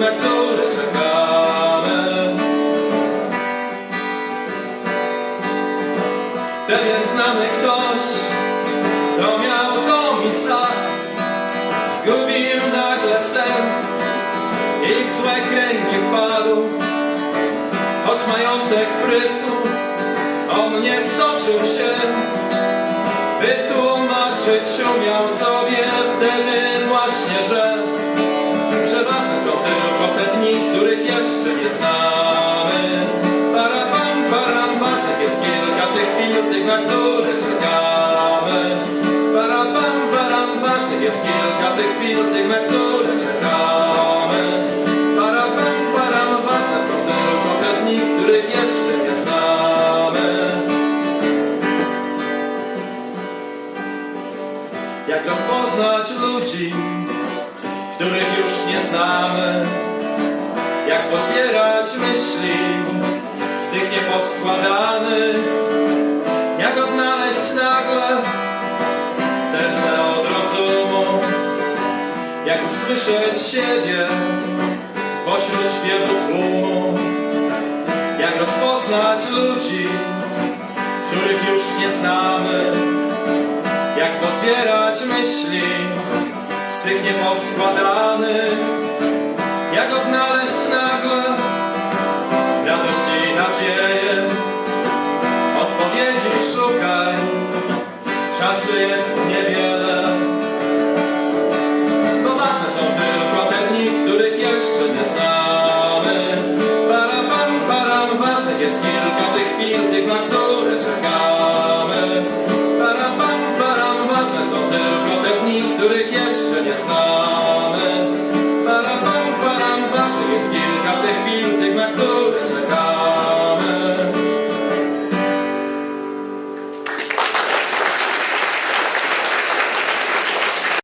na które czekamy. Pewien znany ktoś, kto miał dom i zgubił nagle sens i w złe kręgi wpadł. Choć majątek prysł, on nie stoczył się, wytłumaczyć umiał sobie wtedy tych, na które czekamy. Parapam, param, ważnych jest kilka tych chwil, tych, na które czekamy. Parapam, param, ważne są tylko te dni, których jeszcze nie znamy. Jak rozpoznać ludzi, których już nie znamy. Jak pozbierać myśli z tych nieposkładanych, jak usłyszeć siebie pośród śpiewu tłumu, jak rozpoznać ludzi, których już nie znamy, jak pozbierać myśli z tych nieposkładanych, jak odnaleźć nagle jest kilka tych chwil, tych na które czekamy. Param, pam, param, ważne są tylko te dni, których jeszcze nie znamy. Param, pam, param, ważnych jest kilka tych chwil, tych na które